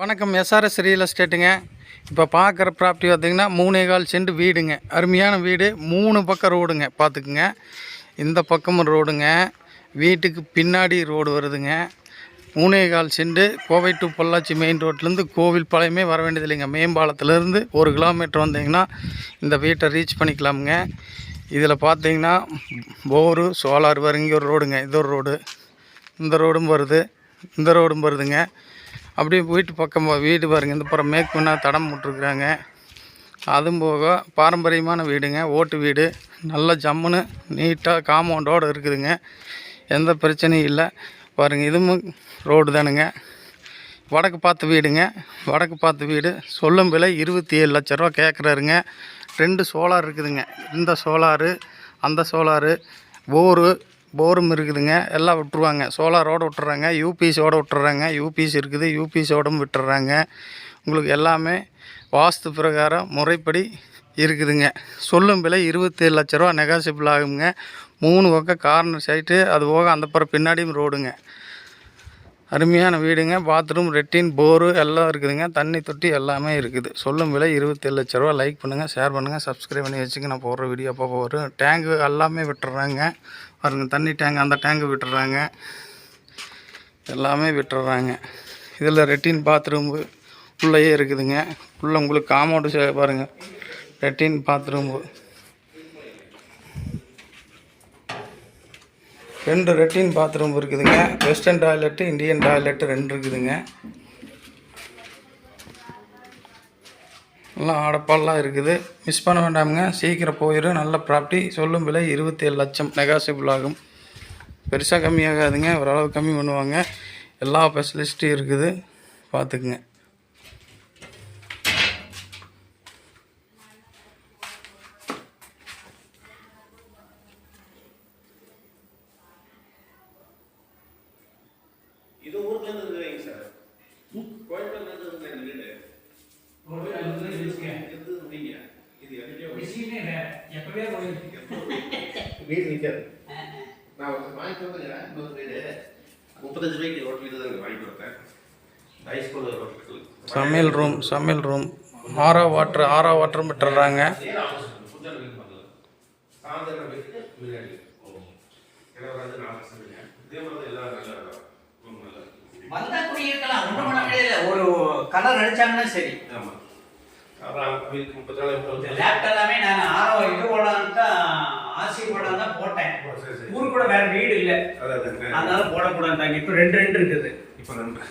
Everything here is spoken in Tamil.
வணக்கம். எஸ்ஆர்எஸ் ரியல் எஸ்டேட்டுங்க இப்போ பார்க்குற ப்ராப்பர்ட்டி பார்த்தீங்கன்னா மூணே கால் செண்டு வீடுங்க. அருமையான வீடு. மூணு பக்கம் ரோடுங்க. பார்த்துக்குங்க இந்த பக்கமும் ரோடுங்க. வீட்டுக்கு பின்னாடி ரோடு வருதுங்க. மூணே கால் cent Kovai to Pollachi main ரோட்லேருந்து கோவில் பாளையமே வர வேண்டியது இல்லைங்க. மேம்பாலத்துலேருந்து ஒரு கிலோமீட்டர் வந்தீங்கன்னா இந்த வீட்டை ரீச் பண்ணிக்கலாமுங்க. இதில் பார்த்தீங்கன்னா போரு சோலார் வர இங்கே ஒரு ரோடுங்க. இது ஒரு ரோடு. இந்த ரோடும் வருது. இந்த ரோடும் வருதுங்க. அப்படியே வீட்டு பக்கம் வீடு பாருங்க. இந்த புறம் மேற்கு பண்ணால் தடம் போட்டிருக்குறாங்க. அதுவும் போக பாரம்பரியமான வீடுங்க. ஓட்டு வீடு. நல்ல ஜம்முன்னு நீட்டாக காம்பவுண்டோடு இருக்குதுங்க. எந்த பிரச்சனையும் இல்லை. பாருங்கள் இதுவும் ரோடு தானுங்க. வடக்கு பார்த்த வீடுங்க. வடக்கு பார்த்த வீடு. சொல்லும் விலை இருபத்தி ஏழு லட்ச ரூபா கேட்குறாருங்க ரெண்டு சோலார் இருக்குதுங்க. இந்த சோலாரு அந்த சோலாரு போரு போரும் இருக்குதுங்க. எல்லாம் விட்டுருவாங்க. சோலாரோடு விட்டுறாங்க. யூபிஎஸோடு விட்டுறாங்க. யூபிஎஸ் இருக்குது. யூபிஎஸோடும் விட்டுறாங்க. உங்களுக்கு எல்லாமே வாஸ்து பிரகாரம் முறைப்படி இருக்குதுங்க. சொல்லும் விலை இருபத்தேழு லட்ச ரூபா நெகாசிபிள் ஆகுங்க. மூணு பக்கம் கார்னர் சைட்டு அது போக அந்த பிற பின்னாடியும் ரோடுங்க. அருமையான வீடுங்க. பாத்ரூம் ரெட்டின் போரு எல்லாம் இருக்குதுங்க. தண்ணி தொட்டி எல்லாமே இருக்குது. சொல்லும் விலை இருபத்தேழு லட்ச ரூபா லைக் பண்ணுங்கள் ஷேர் பண்ணுங்கள் சப்ஸ்கிரைப் பண்ணி வச்சுங்க. நான் போடுற வீடியோ அப்போ வரும் டேங்கு எல்லாமே விட்டுறாங்க. பாருங்கள் தண்ணி டேங்க் அந்த டேங்கு விட்டுறாங்க. எல்லாமே விட்டுறாங்க. இதில் ரெட்டின் பாத்ரூம் உள்ளேயே இருக்குதுங்க. உள்ளே உங்களுக்கு காம்பவுண்டு பாருங்கள் ரெட்டின் பாத்ரூம்பு ரெண்டு ரெட்டின் பாத்ரூம் இருக்குதுங்க. வெஸ்டர்ன் டாய்லெட்டு இந்தியன் டாய்லெட்டு ரெண்டு இருக்குதுங்க. எல்லாம் ஆடப்பால்லாம் இருக்குது. மிஸ் பண்ண வேண்டாமுங்க. சீக்கிரம் போயிடும் நல்ல ப்ராப்பர்ட்டி சொல்லும் விலை இருபத்தேழு லட்சம். நெகாசிபிள் ஆகும். பெருசாக கம்மியாகாதுங்க ஓரளவு கம்மி பண்ணுவாங்க. எல்லா ஃபெசிலிஸ்ட்டும் இருக்குது. பார்த்துக்குங்க. இது ஊர்ல இருந்து இருக்கிறீங்க சார். கோயம்புத்தூர்ல இருந்து இருக்கிற இந்த வீடு? இருந்தீங்க இது எப்படியோ வீடு? நிற்காது நான் வாங்கி கொடுத்தேங்க இன்னொரு வீடு. முப்பத்தஞ்சு ரூபாய்க்கு ரோட் வீடு தான் வாங்கி கொடுத்தேன். சமையல் ரூம் சமையல் ரூம் ஆரா வாட்டர் ஆரா வாட்டரும் விட்டுறாங்க. சாயந்தரம் வீட்டுக்கு இதே மாதிரி எல்லாம் நல்ல. வந்தா குடியிருக்கலாம். ஒன்றும் பண்ண முடியாது ஒரு கலர் அடிச்சாங்கன்னா சரி. ஆமா. அப்புறம் வீட்டுக்கு முப்பத்தி நாலு முப்பத்தி லேப்ட் எல்லாமே நான் ஆரோ இது போடலான்னு தான் ஆசி போடலாம் தான் போட்டேன். ஊரு கூட வேற வீடு இல்ல. அதான் அதான். அதனால போடக்கூடாது இப்போ ரெண்டு ரெண்டு இருக்குது. இப்போ நன்றி